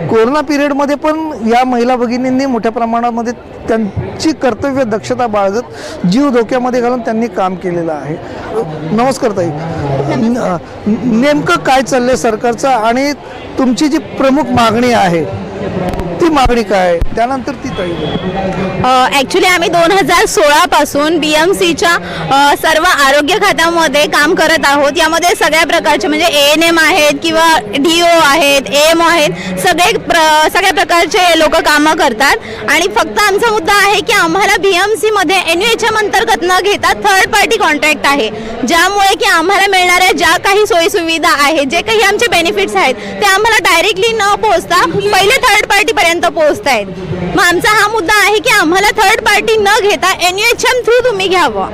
Corona पिरियडमध्ये पण या महिला भगिनींनी मोठ्या प्रमाणामध्ये त्यांची कर्तव्य दक्षता बाळगत जीव धोक्यामध्ये घालून त्यांनी काम केलेलं आहे नमस्कार ताई नेमकं काय चाललंय सरकारचं आणि तुमची जी प्रमुख मागणी आहे ती मागणी काय आहे? त्यानंतर ती ताई बोलेल. ॲक्च्युली आम्ही दोन हजार सोळापासून बी एम सीच्या सर्व आरोग्य खात्यामध्ये काम करत आहोत यामध्ये सगळ्या प्रकारचे म्हणजे ए एन एम आहेत किंवा डी ओ आहेत एम आहेत सगळे प्र सगळ्या प्रकारचे लोक कामं करतात. आणि फक्त आमचा मुद्दा आहे की आम्हाला बी एम सीमध्ये एन यू एच एम अंतर्गत न घेता थर्ड पार्टी कॉन्ट्रॅक्ट आहे. ज्यामुळे की आम्हाला मिळणाऱ्या ज्या काही सोयीसुविधा आहेत जे काही आमचे बेनिफिट्स आहेत ते आम्हाला डायरेक्टली न पोहोचता पहिले थर्ड पार्टीपर्यंत पोहोचत आहेत मग आमचा हा मुद्दा आहे की आम्हाला थर्ड पार्टी न घेता एन एच एम थ्रू तुम्ही घ्यावं.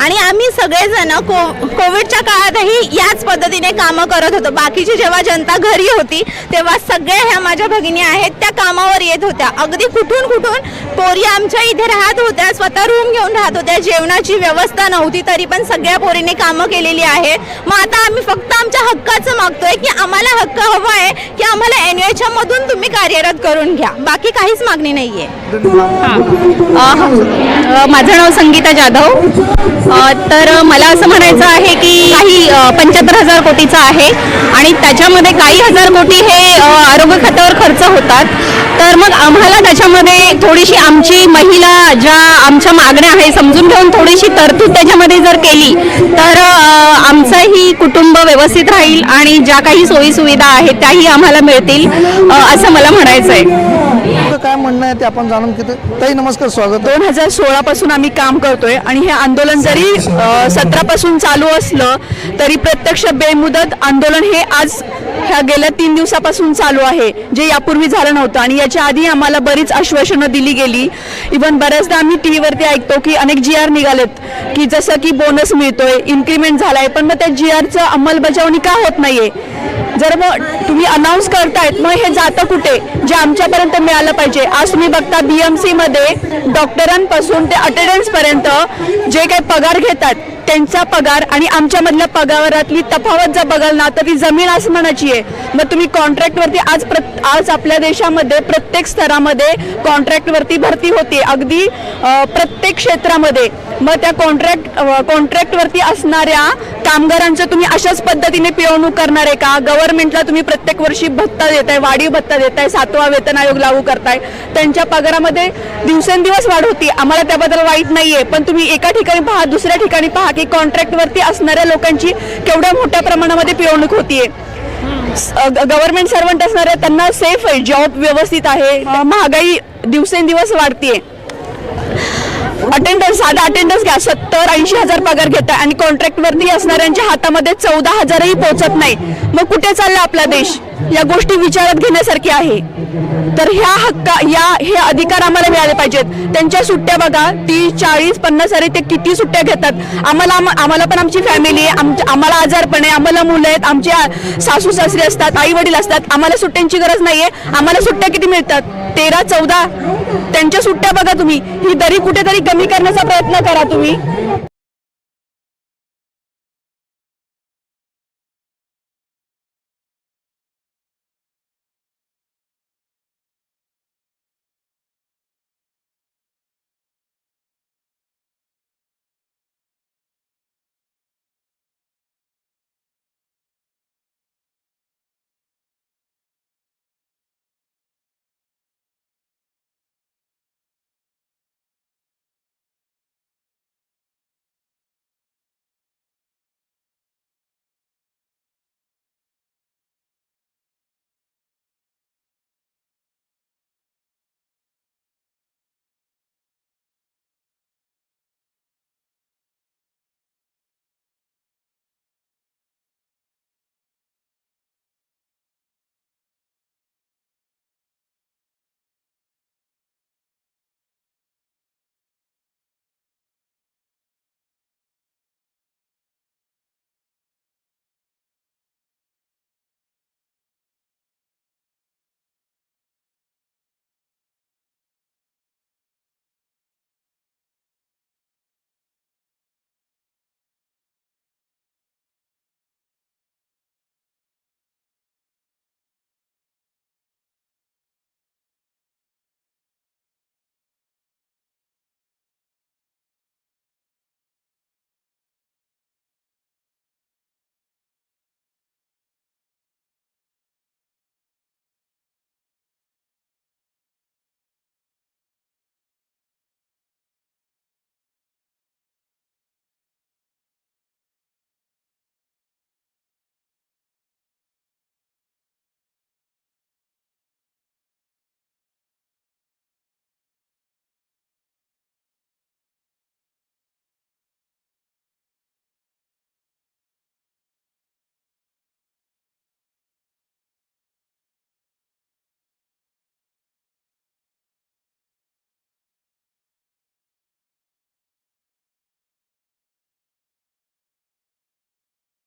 आणि आम्ही सगळेजण को कोविडच्या काळातही याच पद्धतीने कामं करत होतो. बाकीची जेव्हा जनता घरी होती तेव्हा सगळ्या ह्या माझ्या भगिनी आहेत त्या कामावर येत होत्या. अगदी कुठून कुठून पोरी आमच्या इथे राहत होत्या स्वतः रूम घेऊन राहत होत्या. जेवणाची व्यवस्था नव्हती तरी पण सगळ्या पोरीने कामं केलेली आहेत. मग आता आम्ही फक्त आमच्या हक्काचं मागतोय की आम्हाला हक्क हवा आहे की आम्हाला एन एच एम मधून तुम्ही कार्यरत करून घ्या. बाकी काहीच मागणी नाहीये. माझं नाव संगीता जाधव. तर मला असं म्हणायचं आहे की काही पंच्याहत्तर हजार कोटीचं आहे आणि त्याच्यामध्ये काही हजार कोटी हे आरोग्य खात्यावर खर्च होतात. तर मग आम्हाला त्याच्यामध्ये थोडीशी आमची महिला ज्या आमच्या मागण्या आहे समजून घेऊन थोडीशी तरतूद त्याच्यामध्ये जर केली तर आमचंही कुटुंब व्यवस्थित राहील आणि ज्या काही सोयी सुविधा आहेत त्याही आम्हाला मिळतील असं मला म्हणायचं आहे काय म्हणणं आहे ते आपण जाणून घेतो ताई नमस्कार स्वागत आहे. दोन हजार सोळा पासून आम्ही काम करतोय आणि हे आंदोलन जरी सतरा पासून चालू असलं तरी प्रत्यक्ष बेमुदत आंदोलन हे आज ह्या गेल्या तीन दिवसापासून चालू आहे जे यापूर्वी झालं नव्हतं आणि याच्या आधी आम्हाला बरीच आश्वासनं दिली गेली. इवन बऱ्याचदा आम्ही टी व्हीवरती ऐकतो की अनेक जी आर निघालेत की जसं की बोनस मिळतोय इन्क्रीमेंट झालाय पण मग त्या जी आरचं अंमलबजावणी का होत नाहीये? जर मग तुम्ही अनाऊन्स करतायत मग हे जातं कुठे? जे आमच्यापर्यंत मिळालं पाहिजे. आज तुम्ही बघता बीएमसीमध्ये डॉक्टरांपासून ते अटेंडन्सपर्यंत जे काही पगार घेतात त्यांचा पगार आणि आमच्यामधल्या पगारातली तफावत जर बघाल ना तर ती जमीन आसमानाची आहे. मग तुम्ही कॉन्ट्रॅक्टवरती आज प्रत आज आपल्या देशामध्ये प्रत्येक स्तरामध्ये कॉन्ट्रॅक्टवरती भरती होते. अगदी प्रत्येक क्षेत्रामध्ये. मग त्या कॉन्ट्रॅक्ट कॉन्ट्रॅक्टवरती असणाऱ्या कामगारांचं तुम्ही अशाच पद्धतीने पिळवणूक करणार आहे का? गव्हर्नमेंटला तुम्ही प्रत्येक वर्षी भत्ता देताय वाढीव भत्ता देताय सातवा वेतन आयोग लागू करताय. त्यांच्या पगारामध्ये दिवसेंदिवस वाढ होती. आम्हाला त्याबद्दल वाईट नाहीये. पण तुम्ही एका ठिकाणी पहा दुसऱ्या ठिकाणी पहा की कॉन्ट्रॅक्टवरती असणाऱ्या लोकांची केवढ्या मोठ्या प्रमाणामध्ये पिळवणूक होतीये. गव्हर्नमेंट सर्वंट असणारे त्यांना सेफ आहे जॉब व्यवस्थित आहे. महागाई दिवसेंदिवस वाढतीये. अटेंडन्स साधा अटेंडन्स घ्या. सत्तर ऐंशी हजार पगार घेताय आणि कॉन्ट्रॅक्टवरती असणाऱ्यांच्या हातामध्ये चौदा हजारही पोहोचत नाही. मग कुठे चालला आपला देश? या गोष्टी विचारात घेण्यासारखी आहे. तर ह्या हक्का या हे अधिकार आम्हाला मिळाले पाहिजेत. त्यांच्या सुट्ट्या बघा तीस चाळीस पन्नास अरे ते किती सुट्ट्या घेतात. आम्हाला आम्हाला पण आमची फॅमिली आहे आमच्या आम्हाला आजारपण आहे आम्हाला मुलं आहेत आमचे सासू सासरे असतात आई वडील असतात आम्हाला सुट्ट्यांची गरज नाहीये. आम्हाला सुट्ट्या किती मिळतात? तेरा चौदा. त्यांच्या सुट्ट्या बघा तुम्ही. ही दरी कुठेतरी कमी करण्याचा प्रयत्न करा तुम्ही.